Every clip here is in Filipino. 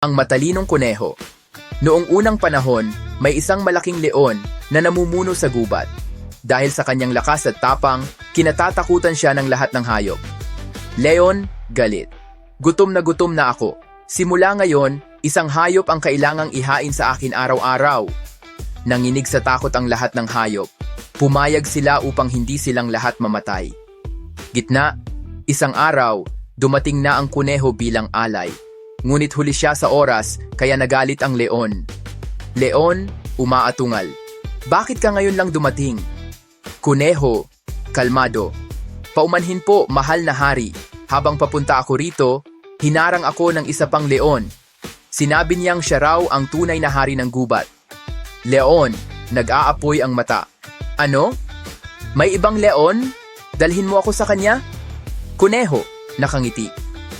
Ang matalinong kuneho. Noong unang panahon, may isang malaking leon na namumuno sa gubat. Dahil sa kanyang lakas at tapang, kinatatakutan siya ng lahat ng hayop. Leon, galit. Gutom na gutom na ako. Simula ngayon, isang hayop ang kailangang ihain sa akin araw-araw. Nanginig sa takot ang lahat ng hayop. Pumayag sila upang hindi silang lahat mamatay. Gitna, isang araw, dumating na ang kuneho bilang alay. Ngunit huli siya sa oras, kaya nagalit ang leon. Leon, umaatungal. Bakit ka ngayon lang dumating? Kuneho, kalmado. Paumanhin po, mahal na hari. Habang papunta ako rito, hinarang ako ng isa pang leon. Sinabi niyang siya raw ang tunay na hari ng gubat. Leon, nag-aapoy ang mata. Ano? May ibang leon? Dalhin mo ako sa kanya? Kuneho, nakangiti.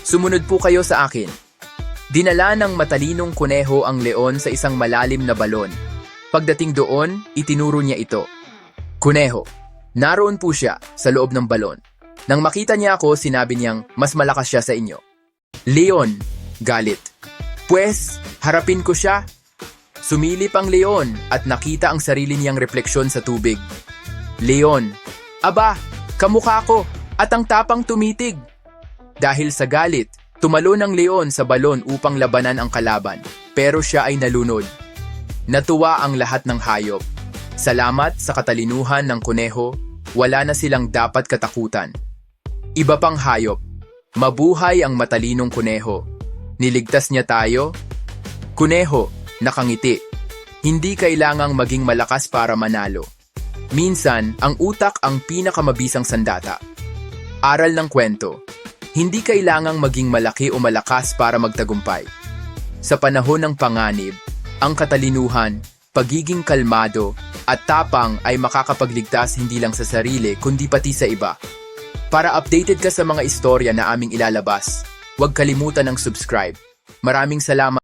Sumunod po kayo sa akin. Dinala ng matalinong kuneho ang leon sa isang malalim na balon. Pagdating doon, itinuro niya ito. Kuneho, naroon po siya sa loob ng balon. Nang makita niya ako, sinabi niyang mas malakas siya sa inyo. Leon, galit. Pwes, harapin ko siya. Sumilip ang leon at nakita ang sarili niyang refleksyon sa tubig. Leon, aba, kamukha ko at ang tapang tumitig. Dahil sa galit, tumalo ng leon sa balon upang labanan ang kalaban, pero siya ay nalunod. Natuwa ang lahat ng hayop. Salamat sa katalinuhan ng kuneho, wala na silang dapat katakutan. Iba pang hayop, mabuhay ang matalinong kuneho. Niligtas niya tayo? Kuneho, nakangiti. Hindi kailangang maging malakas para manalo. Minsan, ang utak ang pinakamabisang sandata. Aral ng kwento. Hindi kailangang maging malaki o malakas para magtagumpay. Sa panahon ng panganib, ang katalinuhan, pagiging kalmado, at tapang ay makakapagligtas hindi lang sa sarili kundi pati sa iba. Para updated ka sa mga istorya na aming ilalabas, huwag kalimutan ng subscribe. Maraming salamat.